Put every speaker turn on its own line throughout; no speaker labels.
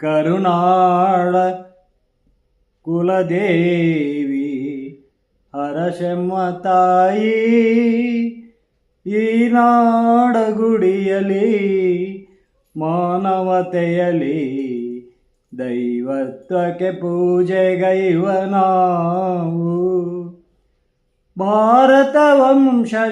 ಕರುನಾಡ ಕುಲದೇವಿ ಹರಶೆಮ್ಮ ತಾಯಿ ಈ ನಾಡಗುಡಿಯಲಿ ಮಾನವತೆಯಲಿ ದೈವತ್ವಕ್ಕೆ ಪೂಜೆಗೈವ ನಾವು. ಭಾರತ ವಂಶಜರೊಕ್ಕಲು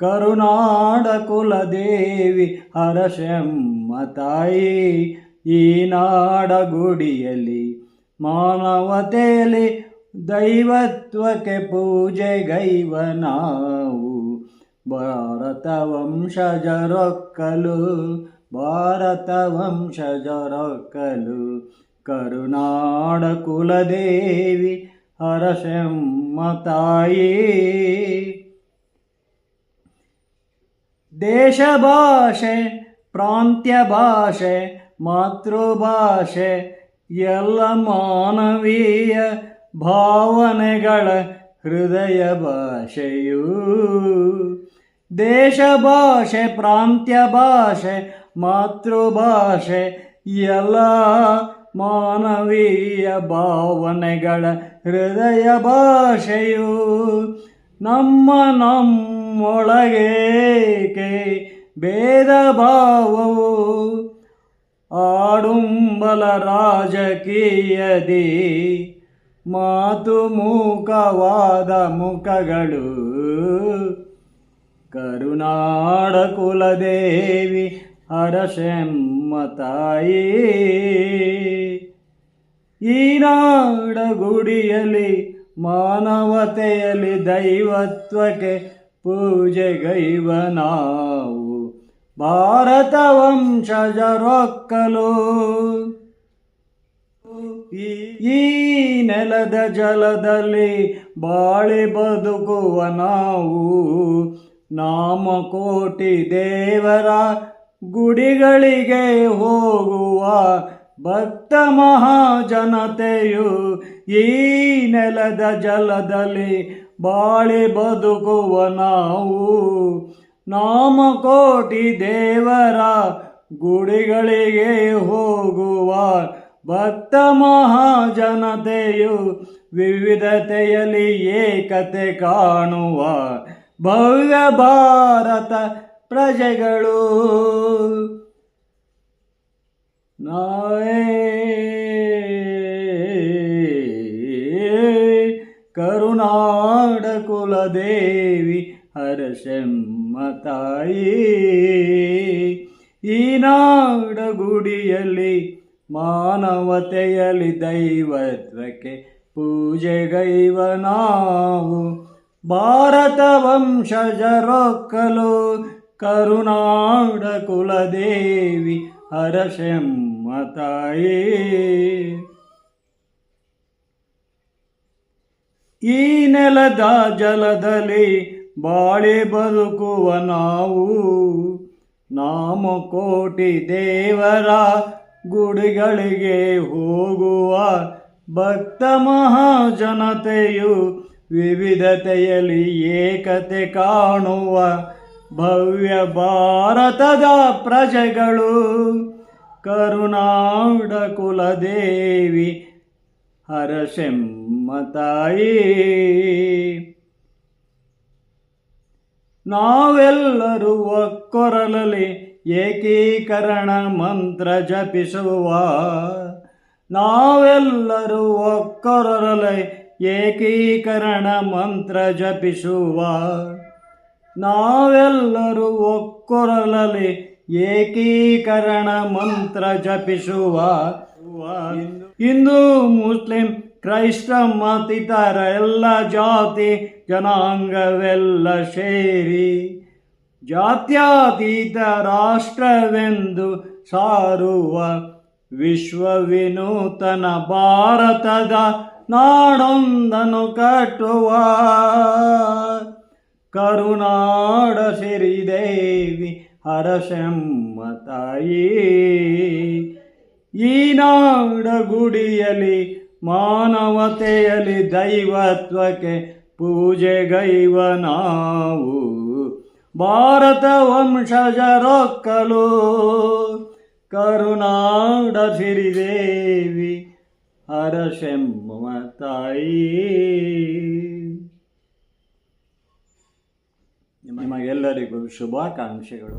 ಕರುನಾಡ ಕುಲದೇವಿ ಹರಶಮ್ಮ ತಾಯಿ, ಈ ನಾಡ ಗುಡಿಯಲ್ಲಿ ಮಾನವತೆಯಲ್ಲಿ ದೈವತ್ವಕ್ಕೆ ಪೂಜೆಗೈವ ನಾವು. ಭಾರತ ವಂಶಜರೊಕ್ಕಲು ಭಾರತ ವಂಶಜರೊಕ್ಕಲು ಕರುನಾಡ ಕುಲದೇವಿ ಹರಸೆಮ್ಮ ತಾಯಿ. ದೇಶ ಭಾಷೆ, ಪ್ರಾಂತ್ಯ ಭಾಷೆ, ಮಾತೃಭಾಷೆ, ಎಲ್ಲ ಮಾನವೀಯ ಭಾವನೆಗಳ ಹೃದಯ ಭಾಷೆಯು. ದೇಶ ಭಾಷೆ, ಪ್ರಾಂತ್ಯ ಭಾಷೆ, ಮಾತೃಭಾಷೆ, ಎಲ್ಲ ಮಾನವೀಯ ಭಾವನೆಗಳ ಹೃದಯ ಭಾಷೆಯು ನಮ್ಮ ನಮ್ಮೊಳಗೇಕೆ ಭೇದ ಭಾವವು? ಆಡುಂಬಲ ರಾಜಕೀಯದಿ ಮಾತು ಮೂಕವಾದ ಮುಖಗಳು. ಕರುನಾಡ ಕುಲದೇವಿ ಹರಶೆಮ್ಮ ತಾಯಿ ಈ ನಾಡ ಗುಡಿಯಲ್ಲಿ ಮಾನವತೆಯಲ್ಲಿ ದೈವತ್ವಕ್ಕೆ ಪೂಜೆಗೈವ ನಾವು. ಭಾರತ ವಂಶಜರೊಕ್ಕಲು ಈ ನೆಲದ ಜಲದಲ್ಲಿ ಬಾಳಿ ಬದುಕುವ ನಾವು. ನಾಮಕೋಟಿ ದೇವರ ಗುಡಿಗಳಿಗೆ ಹೋಗುವ ಭಕ್ತ ಮಹಾಜನತೆಯು ಈ ನೆಲದ ಜಲದಲ್ಲಿ ಬಾಳಿ ಬದುಕುವ ನಾವು. ನಾಮಕೋಟಿ ದೇವರ ಗುಡಿಗಳಿಗೆ ಹೋಗುವ ಭಕ್ತ ಮಹಾಜನತೆಯು ವಿವಿಧತೆಯಲ್ಲಿ ಏಕತೆ ಕಾಣುವ ಭವ್ಯ ಭಾರತ ಪ್ರಜೆಗಳು. ನಾವೇ ಕರುನಾಡ ಕುಲದೇವಿ ಹರಸೆಮ್ಮ ತಾಯಿ. ಈ ನಾಡ ಗುಡಿಯಲ್ಲಿ ಮಾನವತೆಯಲ್ಲಿ ದೈವತ್ವಕ್ಕೆ ಪೂಜೆಗೈವ ನಾವು. ಭಾರತ ವಂಶಜರೊಕ್ಕಲು ಕರುನಾಡ ಕುಲದೇವಿ ಈ ನೆಲದ ಜಲದಲ್ಲಿ ಬಾಳಿ ಬದುಕುವ ನಾವು ನಾಮಕೋಟಿ ದೇವರ ಗುಡಿಗಳಿಗೆ ಹೋಗುವ ಭಕ್ತ ಮಹಾಜನತೆಯು ವಿವಿಧತೆಯಲ್ಲಿ ಏಕತೆ ಕಾಣುವ ಭವ್ಯ ಭಾರತದ ಪ್ರಜೆಗಳು ಕರುನಾಡ ಕುಲದೇವಿ ಹರಶೆಮ್ಮ ತಾಯಿ. ನಾವೆಲ್ಲರೂ ಒಕ್ಕೊರಲಲ್ಲಿ ಏಕೀಕರಣ ಮಂತ್ರ ಜಪಿಸುವ. ನಾವೆಲ್ಲರೂ ಒಕ್ಕೊರಲಲ್ಲಿ ಏಕೀಕರಣ ಮಂತ್ರ ಜಪಿಸುವ. ನಾವೆಲ್ಲರೂ ಒಕ್ಕೊರಲಲ್ಲಿ ಏಕೀಕರಣ ಮಂತ್ರ ಜಪಿಸುವ. ಹಿಂದೂ, ಮುಸ್ಲಿಂ, ಕ್ರೈಸ್ತ ಮತ್ತಿತರ ಎಲ್ಲ ಜಾತಿ ಜನಾಂಗವೆಲ್ಲ ಸೇರಿ ಜಾತ್ಯತೀತ ರಾಷ್ಟ್ರವೆಂದು ಸಾರುವ ವಿಶ್ವ ವಿನೂತನ ಭಾರತದ ನಾಡೊಂದನ್ನು ಕಟ್ಟುವ. ಕರುನಾಡ ದೇವಿ ಹರಶಮ್ಮ ತಾಯಿ. ಈ ನಾಡ ಗುಡಿಯಲಿ ಮಾನವತೆಯಲಿ ದೈವತ್ವಕ್ಕೆ ಪೂಜೆಗೈವ ನಾವು. ಭಾರತ ವಂಶಜರೊಕ್ಕಲು ಕರುನಾಡ ಸಿರಿದೇವಿ ಹರಶೆಮ್ಮ ತಾಯಿ. ನಿಮಗೆಲ್ಲರಿಗೂ ಶುಭಾಕಾಂಕ್ಷೆಗಳು.